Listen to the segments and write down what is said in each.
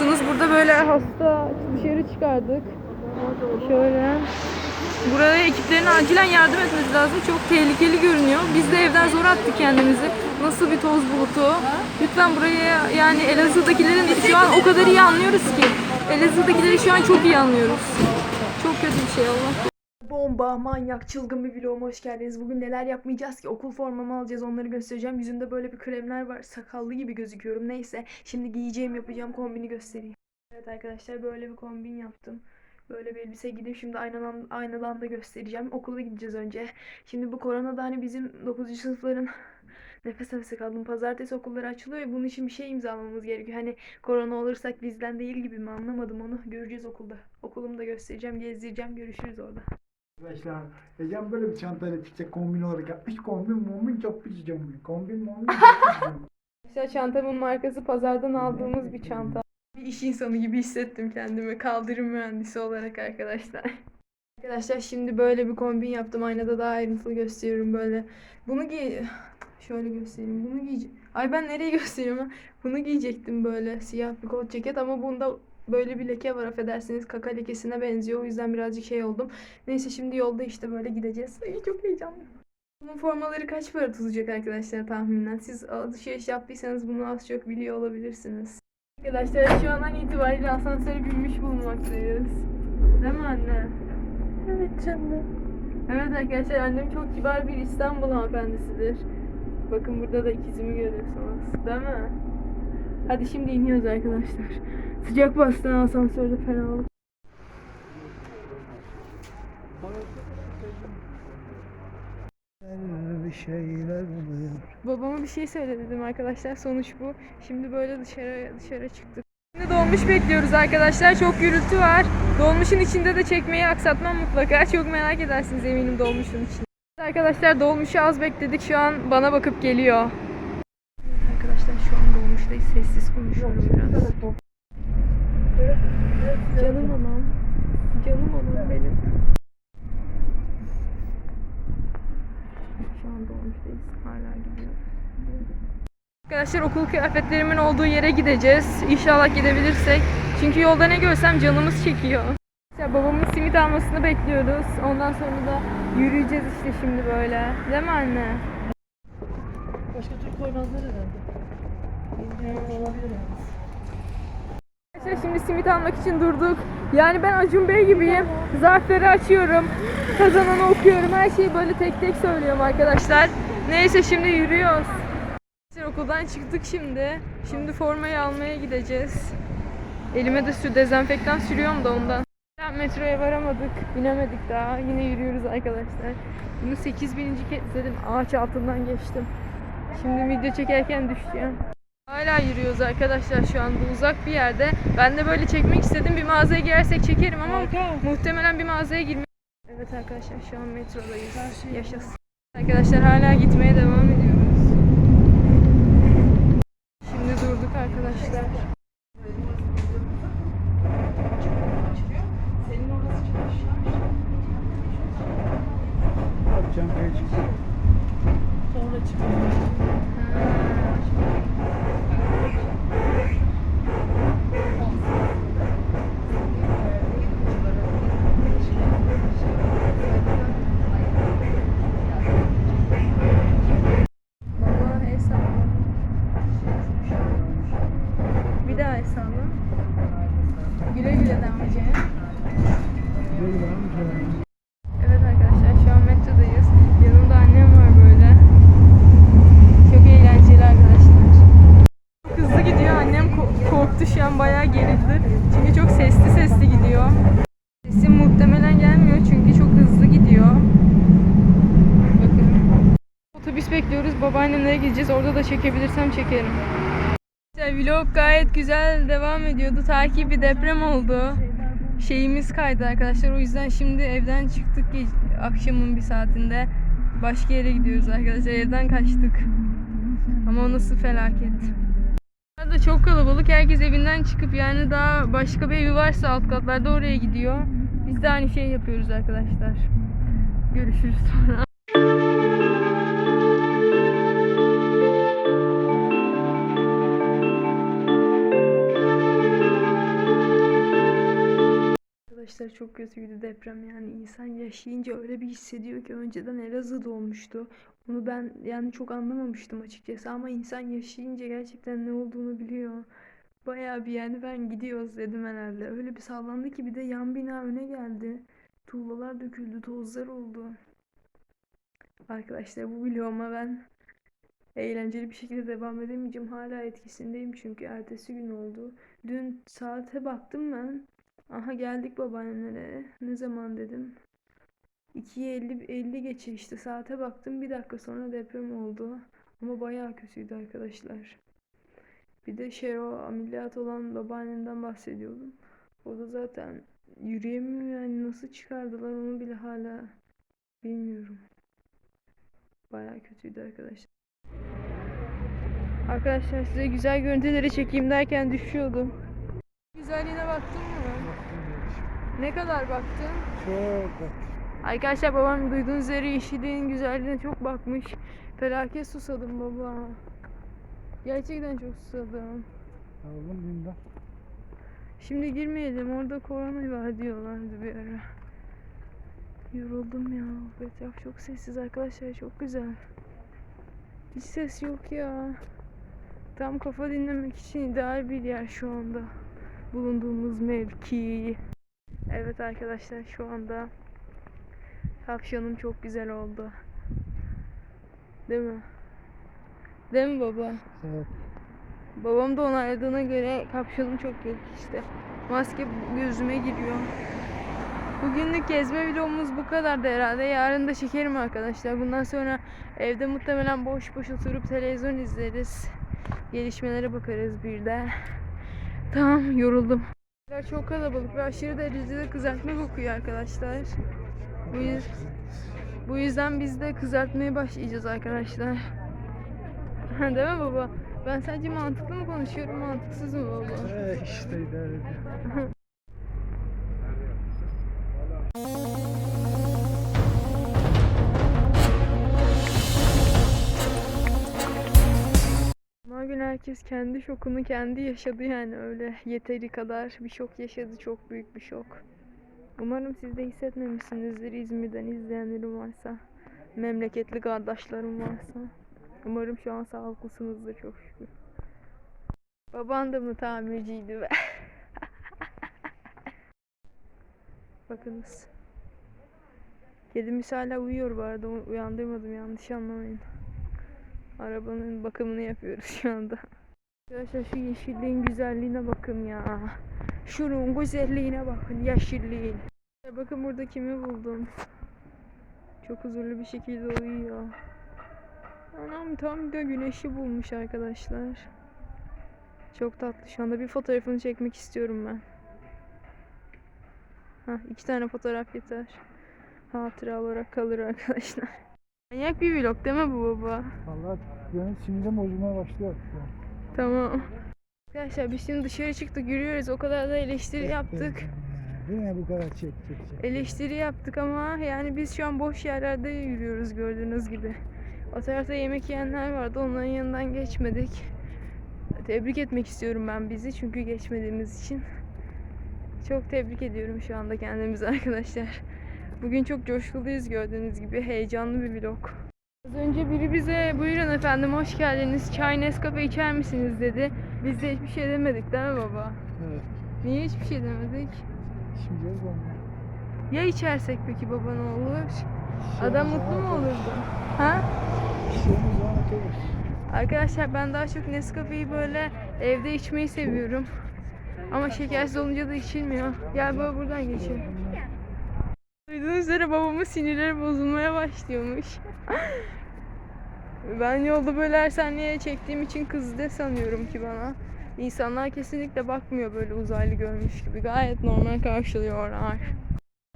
görüyorsunuz. Burada böyle hasta dışarı çıkardık. Şöyle. Buraya ekiplerin acilen yardım etmesi lazım. Çok tehlikeli görünüyor. Biz de evden zor attık kendimizi. Nasıl bir toz bulutu. Lütfen buraya yani Elazığ'dakilerin şu an o kadar iyi anlıyoruz ki. Elazığ'dakileri şu an çok iyi anlıyoruz. Çok kötü bir şey Allah. Bomba, manyak, çılgın bir vloguma hoş geldiniz. Bugün neler yapmayacağız ki? Okul formamı alacağız, onları göstereceğim. Yüzümde böyle bir kremler var. Sakallı gibi gözüküyorum. Neyse, şimdi giyeceğim, yapacağım kombini göstereyim. Evet arkadaşlar, böyle bir kombin yaptım. Böyle bir elbise giydim. Şimdi aynadan, aynadan da göstereceğim. Okula gideceğiz önce. Şimdi bu koronada hani bizim 9. sınıfların nefes nefese kaldım. Pazartesi okulları açılıyor ve bunun için bir şey imzalamamız gerekiyor. Hani korona olursak bizden değil gibi mi anlamadım onu. Göreceğiz okulda. Okulumu da göstereceğim, gezdireceğim. Görüşürüz orada. Arkadaşlar Ecem böyle bir çantayla çıkacak kombin olarak yapmış. Kombin mombin çok pişeceğim. Kombin mombin çok pişeceğim. İşte çantamın markası pazardan aldığımız bir çanta. Bir iş insanı gibi hissettim kendimi kaldırım mühendisi olarak arkadaşlar. Arkadaşlar şimdi böyle bir kombin yaptım. Aynada daha ayrıntılı gösteriyorum böyle. Bunu giy... Şöyle göstereyim. Bunu giyeceğim. Ay ben nereye gösteriyorum? ha? Bunu giyecektim böyle siyah bir kot ceket ama bunda böyle bir leke var affedersiniz. Kaka lekesine benziyor. O yüzden birazcık şey oldum. Neyse şimdi yolda işte böyle gideceğiz. Ay çok heyecanlıyım. Bunun formaları kaç para tutacak arkadaşlar tahminen? Siz alışveriş yaptıysanız bunu az çok biliyor olabilirsiniz. Arkadaşlar şu an itibariyle asansöre binmiş bulunmaktayız. Değil mi anne? Evet canım. Evet arkadaşlar annem çok kibar bir İstanbul hanımefendisidir. Bakın burada da ikizimi görüyorsunuz. Değil mi? Hadi şimdi iniyoruz arkadaşlar. Sıcak bastı asansörde fena oldu. Bir şeyler. Babama bir şey söyledim arkadaşlar. Sonuç bu. Şimdi böyle dışarı dışarı çıktık. Şimdi dolmuş bekliyoruz arkadaşlar. Çok gürültü var. Dolmuşun içinde de çekmeyi aksatmam mutlaka. Çok merak edersiniz eminim dolmuşun içinde. Arkadaşlar dolmuşu az bekledik. Şu an bana bakıp geliyor. Dolmuştayız. Sessiz konuşuyorum biraz. Canım anam. Canım anam benim. Şu an dolmuştayız. Hala gidiyor. Arkadaşlar okul kıyafetlerimin olduğu yere gideceğiz. İnşallah gidebilirsek. Çünkü yolda ne görsem canımız çekiyor. İşte babamın simit almasını bekliyoruz. Ondan sonra da yürüyeceğiz işte şimdi böyle. Değil mi anne? Başka Türk koymazlar herhalde. Arkadaşlar şimdi simit almak için durduk. Yani ben Acun Bey gibiyim. Zarfları açıyorum. Kazananı okuyorum. Her şeyi böyle tek tek söylüyorum arkadaşlar. Neyse şimdi yürüyoruz. Okuldan çıktık şimdi. Şimdi formayı almaya gideceğiz. Elime de sür dezenfektan sürüyorum da ondan. Metroya varamadık. Binemedik daha. Yine yürüyoruz arkadaşlar. Bunu 8000. kez dedim. Ağaç altından geçtim. Şimdi video çekerken düşeceğim. Hala yürüyoruz arkadaşlar şu an bu uzak bir yerde. Ben de böyle çekmek istedim. Bir mağazaya girersek çekerim ama muhtemelen bir mağazaya girmek. Evet arkadaşlar şu an metrodayız. Yaşasın. Arkadaşlar hala gitmeye devam ediyoruz. Bayağı gerildi. Çünkü çok sesli sesli gidiyor. Sesim muhtemelen gelmiyor çünkü çok hızlı gidiyor. Bakın. Otobüs bekliyoruz. Babaannemlere gideceğiz. Orada da çekebilirsem çekerim. İşte vlog gayet güzel devam ediyordu. Ta ki bir deprem oldu. Şeyimiz kaydı arkadaşlar. O yüzden şimdi evden çıktık akşamın bir saatinde. Başka yere gidiyoruz arkadaşlar. Evden kaçtık. Ama o nasıl felaket. Burada çok kalabalık. Herkes evinden çıkıp yani daha başka bir evi varsa alt katlarda oraya gidiyor. Biz de aynı şeyi yapıyoruz arkadaşlar. Görüşürüz sonra. Çok kötüydü deprem yani insan yaşayınca öyle bir hissediyor ki önceden Elazığ'da olmuştu. Onu ben yani çok anlamamıştım açıkçası ama insan yaşayınca gerçekten ne olduğunu biliyor. Bayağı bir yani ben gidiyoruz dedim herhalde. Öyle bir sallandı ki bir de yan bina öne geldi. Tuğlalar döküldü, tozlar oldu. Arkadaşlar bu vloguma ben eğlenceli bir şekilde devam edemeyeceğim. Hala etkisindeyim çünkü ertesi gün oldu. Dün saate baktım ben. Aha geldik babaannemlere. Ne zaman dedim. 2'ye 50, 50 geçe işte saate baktım. Bir dakika sonra deprem oldu. Ama bayağı kötüydü arkadaşlar. Bir de Şero ameliyat olan babaannemden bahsediyordum. O da zaten yürüyemiyor yani nasıl çıkardılar onu bile hala bilmiyorum. Bayağı kötüydü arkadaşlar. Arkadaşlar size güzel görüntüleri çekeyim derken düşüyordum. Güzelliğine baktın mı? Ne kadar baktın? Çok bak. Arkadaşlar babam duyduğunuz üzere yeşilliğin güzelliğine çok bakmış. Felaket susadım baba. Gerçekten çok susadım. Oğlum dünden. Şimdi girmeyelim orada korona var diyorlardı bir ara. Yoruldum ya. Etraf çok sessiz arkadaşlar çok güzel. Hiç ses yok ya. Tam kafa dinlemek için ideal bir yer şu anda. Bulunduğumuz mevki. Evet arkadaşlar şu anda Kapşonum çok güzel oldu. Değil mi? Değil mi baba? Evet. Babam da onayladığına göre kapşonum çok işte. Maske gözüme giriyor. Bugünlük gezme videomuz bu kadardı herhalde. Yarın da çekerim arkadaşlar. Bundan sonra evde muhtemelen boş boş oturup televizyon izleriz. Gelişmelere bakarız bir de. Tamam yoruldum. Çok kalabalık ve aşırı derecede kızartma kokuyor arkadaşlar. Bu, yüz, bu yüzden biz de kızartmaya başlayacağız arkadaşlar. Değil mi baba? Ben sadece mantıklı mı konuşuyorum, mantıksız mı baba? Eh işte idare herkes kendi şokunu kendi yaşadı yani öyle yeteri kadar bir şok yaşadı çok büyük bir şok. Umarım siz de hissetmemişsinizdir İzmir'den izleyenlerim varsa. Memleketli kardeşlerim varsa. Umarım şu an sağlıklısınızdır çok şükür. Baban da mı tamirciydi be? Bakınız. Kedimiz hala uyuyor bu arada onu uyandırmadım yanlış anlamayın. Arabanın bakımını yapıyoruz şu anda. Arkadaşlar şu yeşilliğin güzelliğine bakın ya. Şunun güzelliğine bakın yeşilliğin. Bakın burada kimi buldum. Çok huzurlu bir şekilde uyuyor. Anam tam da güneşi bulmuş arkadaşlar. Çok tatlı. Şu anda bir fotoğrafını çekmek istiyorum ben. Hah iki tane fotoğraf yeter. Hatıra olarak kalır arkadaşlar. Manyak bir vlog değil mi bu baba? Valla benim sinirim bozulmaya başlıyor. Tamam. Arkadaşlar biz şimdi dışarı çıktık yürüyoruz. O kadar da eleştiri yaptık. Yine bu kadar çek çek çek. Eleştiri yaptık ama yani biz şu an boş yerlerde yürüyoruz gördüğünüz gibi. O tarafta yemek yiyenler vardı. Onların yanından geçmedik. Tebrik etmek istiyorum ben bizi çünkü geçmediğimiz için. Çok tebrik ediyorum şu anda kendimizi arkadaşlar. Bugün çok coşkuluyuz gördüğünüz gibi. Heyecanlı bir vlog. Az önce biri bize buyurun efendim hoş geldiniz. Çay Nescafe içer misiniz dedi. Biz de hiçbir şey demedik değil mi baba? Evet. Niye hiçbir şey demedik? Şimdi onu. Ya içersek peki baba ne olur? Adam mutlu mu olurdu? Ha? Arkadaşlar ben daha çok Nescafe'yi böyle evde içmeyi seviyorum. Ama şekersiz olunca da içilmiyor. Gel baba buradan geçelim. Duyduğunuz üzere babamın sinirleri bozulmaya başlıyormuş. ben yolda böyle Ersenli'ye çektiğim için kızdı sanıyorum ki bana. İnsanlar kesinlikle bakmıyor böyle uzaylı görmüş gibi. Gayet normal karşılıyorlar.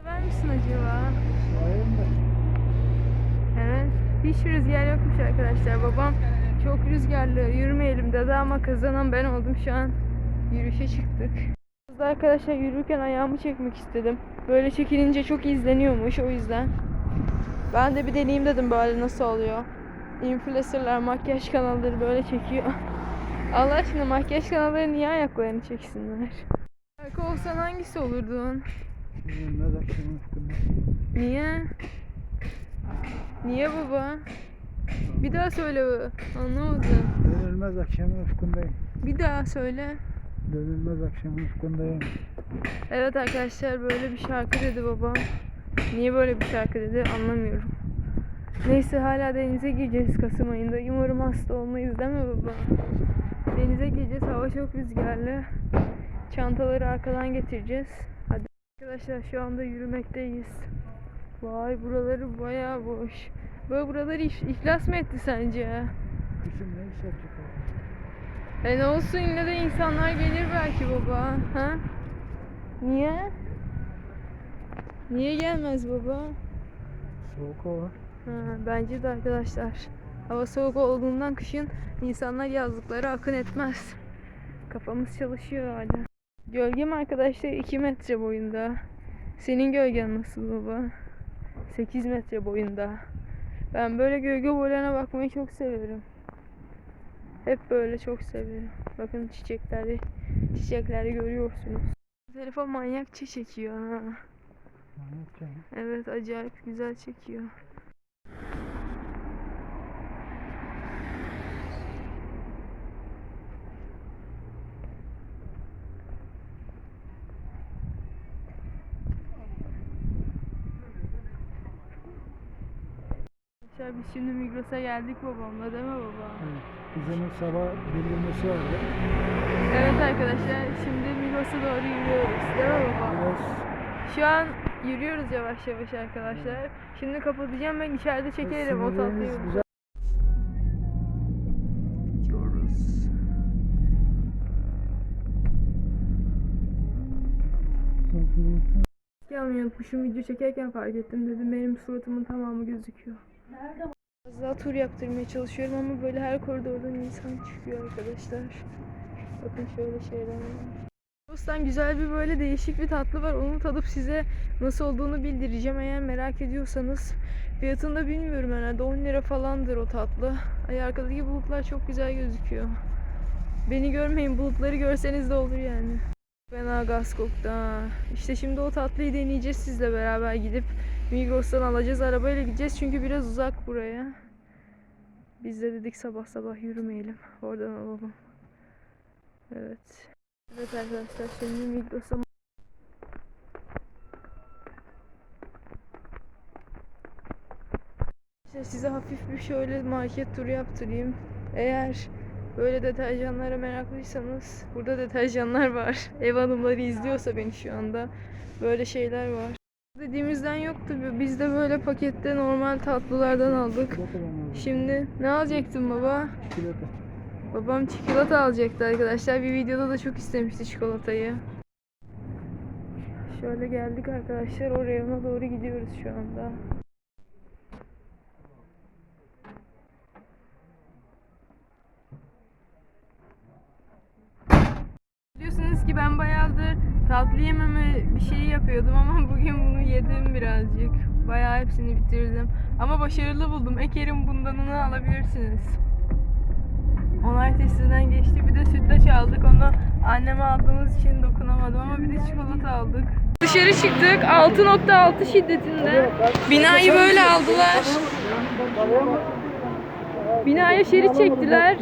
Sever misin acaba? Evet. Hiç rüzgar yokmuş arkadaşlar. Babam çok rüzgarlı yürümeyelim dedi ama kazanan ben oldum şu an. Yürüyüşe çıktık. Arkadaşlar yürürken ayağımı çekmek istedim. Böyle çekilince çok izleniyormuş o yüzden. Ben de bir deneyeyim dedim böyle nasıl oluyor. Influencerlar, makyaj kanalları böyle çekiyor. Allah aşkına makyaj kanalları niye ayaklarını çeksinler? Arka olsan hangisi olurdun? Niye? Niye baba? Bir daha söyle baba. Anlamadım. Dönülmez akşamın ufkundayım. Bir daha söyle. Dönülmez akşamın ufkundayım. Evet arkadaşlar böyle bir şarkı dedi babam. Niye böyle bir şarkı dedi anlamıyorum. Neyse hala denize gireceğiz Kasım ayında. Umarım hasta olmayız değil mi baba? Denize gireceğiz. Hava çok rüzgarlı. Çantaları arkadan getireceğiz. Hadi. Arkadaşlar şu anda yürümekteyiz. Vay buraları bayağı boş. Böyle buraları if- iflas mı etti sence? Kışın ne iş yapacak? E ne olsun yine de insanlar gelir belki baba. Ha? Niye? Niye gelmez baba? Soğuk hava. Ha, bence de arkadaşlar. Hava soğuk olduğundan kışın insanlar yazlıklara akın etmez. Kafamız çalışıyor hala. Gölgem arkadaşlar 2 metre boyunda. Senin gölgen nasıl baba? 8 metre boyunda. Ben böyle gölge boylarına bakmayı çok severim. Hep böyle çok severim. Bakın çiçekleri, çiçekleri görüyorsunuz. Telefon manyakça çekiyor ha. Manyak canım. Evet acayip güzel çekiyor. Arkadaşlar biz şimdi Migros'a geldik babamla değil mi baba? Evet. Kızımın sabah bildirmesi vardı. Evet arkadaşlar şimdi Migros'a doğru yürüyoruz değil mi baba? Biraz Şu an yürüyoruz yavaş yavaş arkadaşlar. Şimdi kapatacağım ben içeride çekerim o tatlıyı. sinirleriniz güzel. Gidiyoruz. Gelmeyi unutmuşum video çekerken fark ettim dedim benim suratımın tamamı gözüküyor. Nerede? Az daha tur yaptırmaya çalışıyorum ama böyle her koridordan insan çıkıyor arkadaşlar. Bakın şöyle şeyler var. Güzel bir böyle değişik bir tatlı var. Onu tadıp size nasıl olduğunu bildireceğim. Eğer merak ediyorsanız fiyatını da bilmiyorum herhalde 10 lira falandır o tatlı. Ay arkadaki bulutlar çok güzel gözüküyor. Beni görmeyin bulutları görseniz de olur yani. Fena gaz koktu ha. İşte şimdi o tatlıyı deneyeceğiz sizle beraber gidip Migros'tan alacağız. Arabayla gideceğiz çünkü biraz uzak buraya. Biz de dedik sabah sabah yürümeyelim. Oradan alalım. Evet. Evet arkadaşlar şimdi Migros'a İşte size hafif bir şöyle market turu yaptırayım. Eğer böyle deterjanlara meraklıysanız burada deterjanlar var. Ev hanımları izliyorsa beni şu anda böyle şeyler var. Dediğimizden yoktu. Biz de böyle pakette normal tatlılardan aldık. Şimdi ne alacaktın baba? Çikolata. Babam çikolata alacaktı arkadaşlar. Bir videoda da çok istemişti çikolatayı. Şöyle geldik arkadaşlar. O reyona doğru gidiyoruz şu anda. Biliyorsunuz ki ben bayağıdır tatlı yememe bir şey yapıyordum ama bugün bunu yedim birazcık. Bayağı hepsini bitirdim. Ama başarılı buldum. Eker'in bundanını alabilirsiniz. Onay testinden geçti. Bir de sütlaç aldık. Onu anneme aldığımız için dokunamadım ama bir de çikolata aldık. Dışarı çıktık. 6.6 şiddetinde. Binayı böyle aldılar. Binaya şerit çektiler.